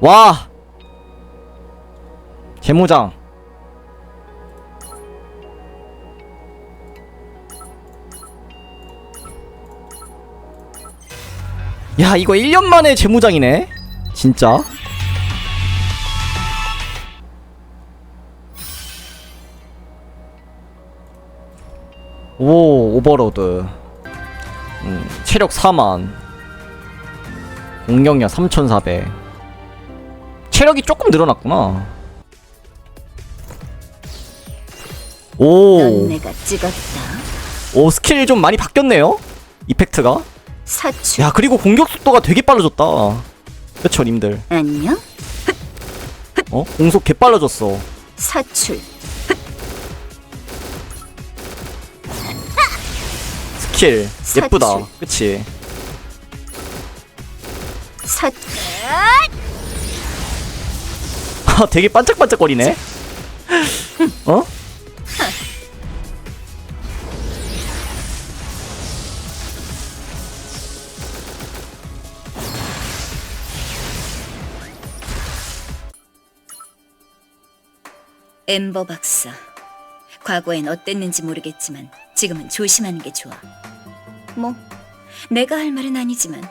와! 재무장. 야, 이거 1년 만에 재무장이네? 진짜? 오, 오버로드. 음, 체력 4만. 공격력 3400. 체력이 조금 늘어났구나. 오, 넌 내가 찍었다. 오 스킬 좀 많이 바뀌었네요. 이펙트가. 사출. 야 그리고 공격 속도가 되게 빨라졌다. 그쵸 님들. 안녕? 어? 공속 개 빨라졌어. 사출. 스킬. 예쁘다. 그치? 사. 아 되게 반짝반짝거리네. 어? 엠버 박사. 과거엔 어땠는지 모르겠지만 지금은 조심하는 게 좋아. 뭐 내가 할 말은 아니지만